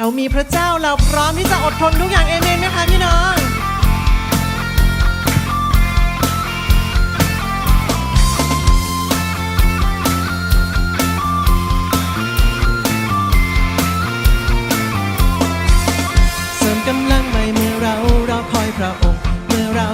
เรามีพระเจ้าเราพร้อมที่จะอดทนทุกอย่างเอเมนไหมคะพี่น้องเสริมกำลังไปเมื่อเรารอคอยพระองค์ เมื่อเรา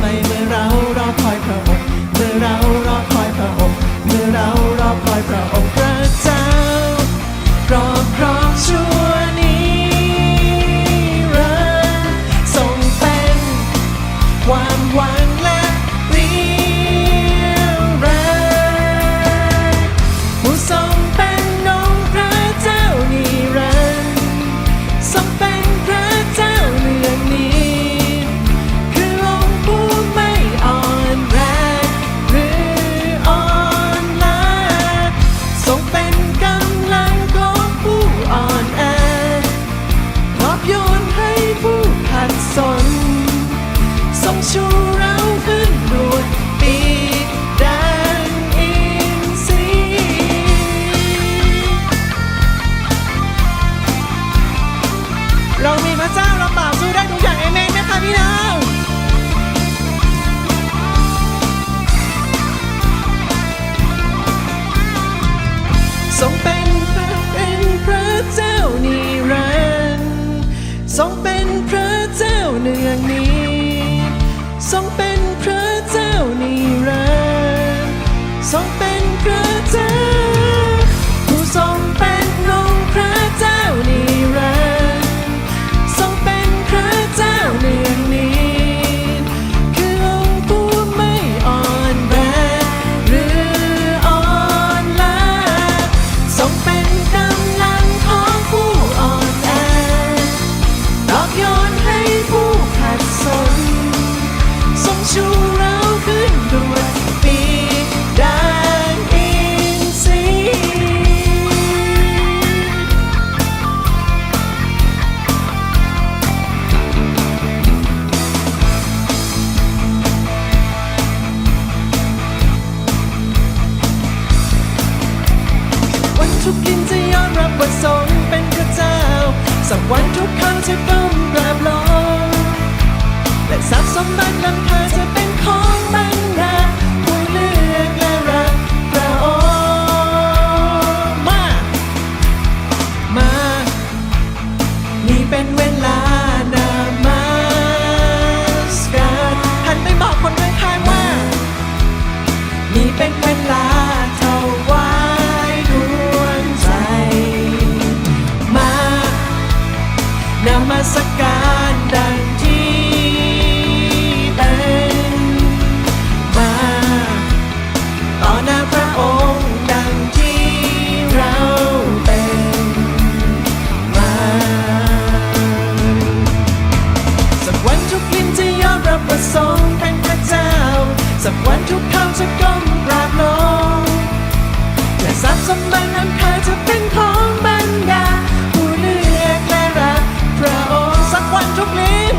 ไม่เมื่อเรารอคอยเขา ว่าทรงเป็นพระเจ้า สักวันทุกครั้งจะก้มกรบลงและทรัพย์สมบัติล้ำค่าจะ สมบัติอันเธอจะเป็นของบรรดา ผู้เลือกและรักพระองค์สักวันทุกลิ้น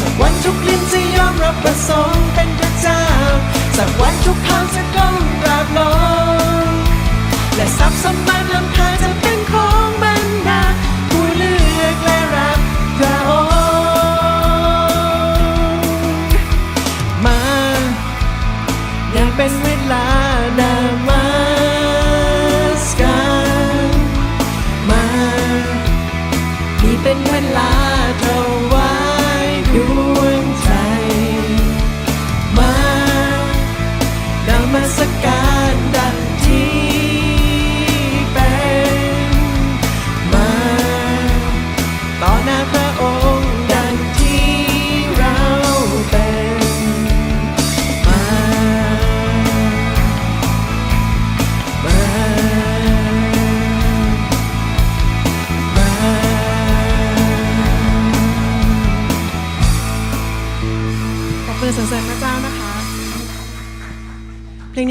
สักวันทุกลิ้นจะยอมรับประสงค์เป็นพระเจ้า สักวันทุกคำจะก้มกราบลงและทรัพย์สมบัติ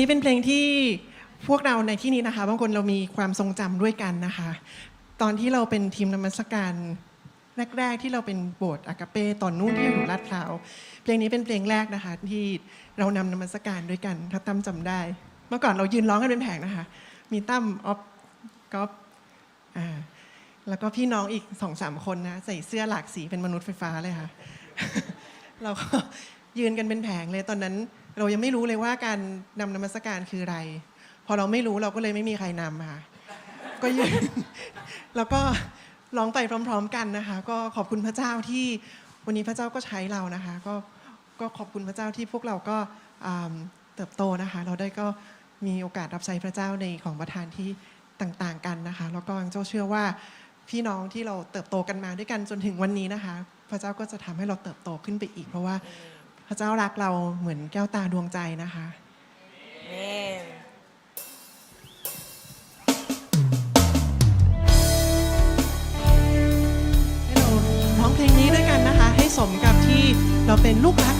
นี้เป็นเพลงที่พวกเราในที่นี้นะคะ บางคนเรามีความทรงจำด้วยกันนะคะ ตอนที่เราเป็นทีมนมัสการแรก ๆ ที่เราเป็นโบสถ์อากาเป้ตอนนู้นที่อยู่ลาดพร้าวเพลงนี้เป็นเพลงแรกนะคะ ที่เรานำนมัสการด้วยกันถ้าตั้มจำได้ เมื่อก่อนเรายืนร้องกันเป็นแผงนะคะ มีตั้มออฟก๊อฟอ่าแล้วก็พี่น้องอีกสองสามคนนะใส่เสื้อหลากสีเป็นมนุษย์ไฟฟ้าเลยค่ะ เราก็ยืนกันเป็นแผงเลยตอนนั้น เรายังไม่รู้เลยว่าการนำนมัสการคืออะไร พอเราไม่รู้เราก็เลยไม่มีใครนำค่ะ ก็ยืนแล้วก็ร้องไปพร้อม ๆ กันนะคะ ก็ขอบคุณพระเจ้าที่วันนี้พระเจ้าก็ใช้เรานะคะ ก็ก็ขอบคุณพระเจ้าที่พวกเราก็เติบโตนะคะ เราได้ก็มีโอกาสรับใช้พระเจ้าในของประทานที่ต่างๆกันนะคะ แล้วก็เจ้าเชื่อว่าพี่น้องที่เราเติบโตกันมาด้วยกันจนถึงวันนี้นะคะ พระเจ้าก็จะทำให้เราเติบโตขึ้นไปอีก เพราะว่า พระเจ้ารักเราเหมือนแก้วตาดวงใจนะคะ Amen. ให้เราร้องเพลงนี้ด้วยกันนะคะ ให้สมกับที่เราเป็นลูกรัก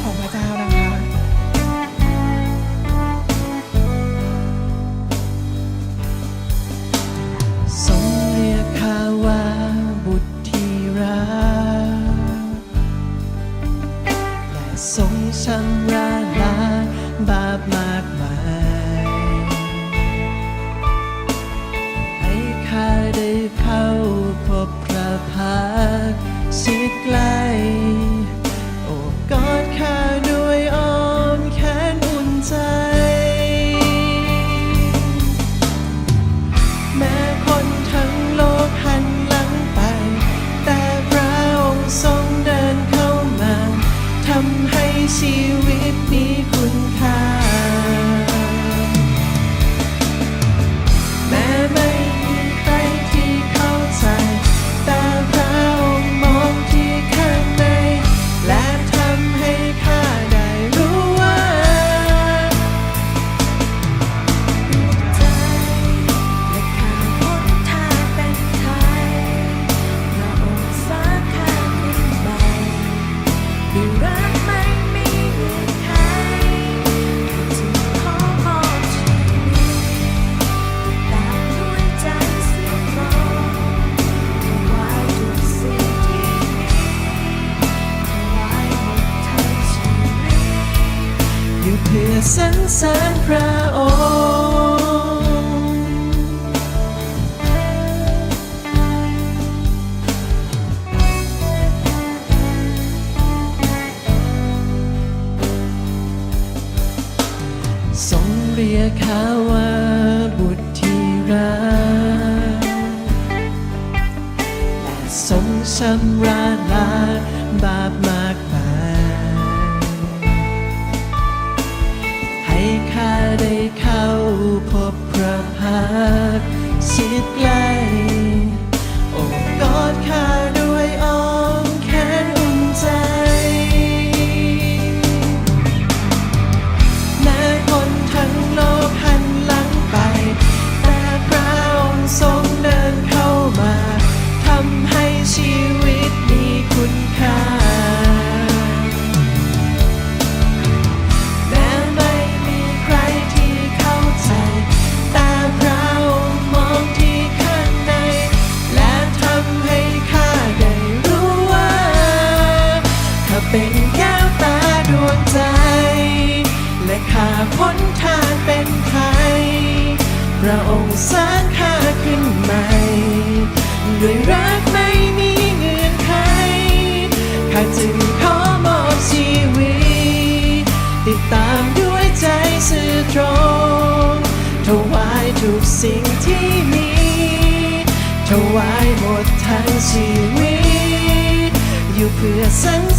เรียกข้าวาบุตรที่รักและทรงชำระล้างบาปมา เป็นแก้วตาดวงใจ และข้าพ้นทางเป็นไทยพระองค์สร้างข้าขึ้นใหม่ ด้วยรักไม่มีเงื่อนไขข้าจึงขอมอบชีวิต ติดตามด้วยใจสื่อตรงถวายทุกสิ่งที่มีถวายหมดทั้งชีวิต อยู่เพื่อสัง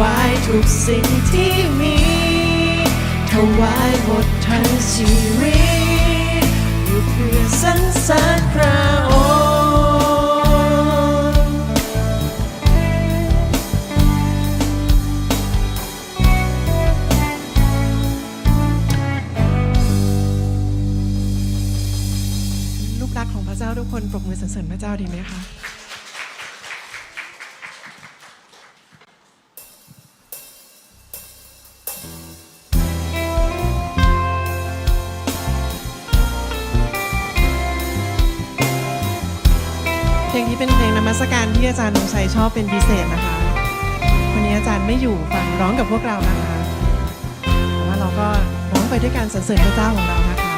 วายทุกสิ่งที่มี ถวายหมดทั้งชีวิตอยู่เพื่อสันสริญพระองค์ลูกรักของพระเจ้าทุกคนปรบมือสรรเสริญพระเจ้าดีไหมคะ ที่อาจารย์นงชัยชอบเป็นพิเศษนะคะ วันนี้อาจารย์ไม่อยู่ฟังร้องกับพวกเรานะคะแต่ว่าเราก็ร้องไปด้วยการสรรเสริญพระเจ้าของเรานะคะ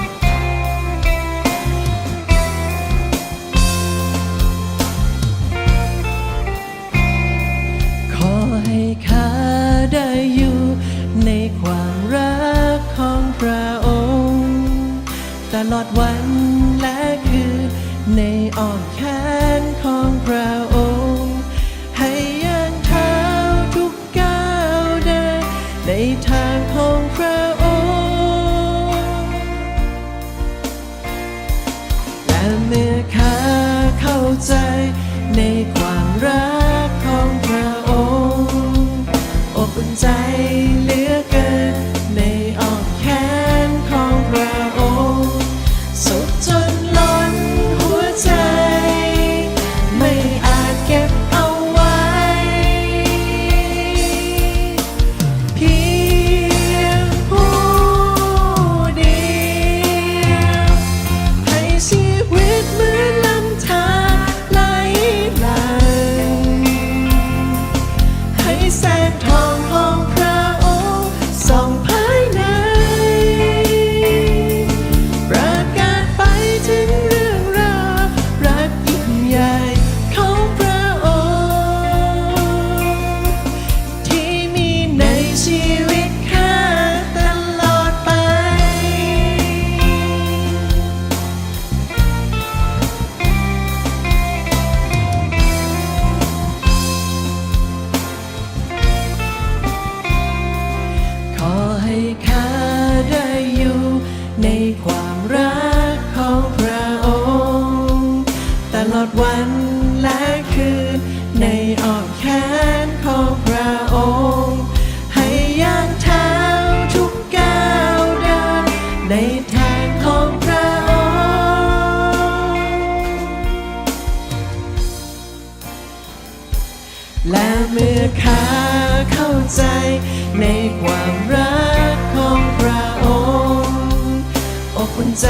ขอให้ข้าได้อยู่ในความรักของพระองค์ ตลอดวัน 在流 ในความรักของพระองค์อบอุ่นใจ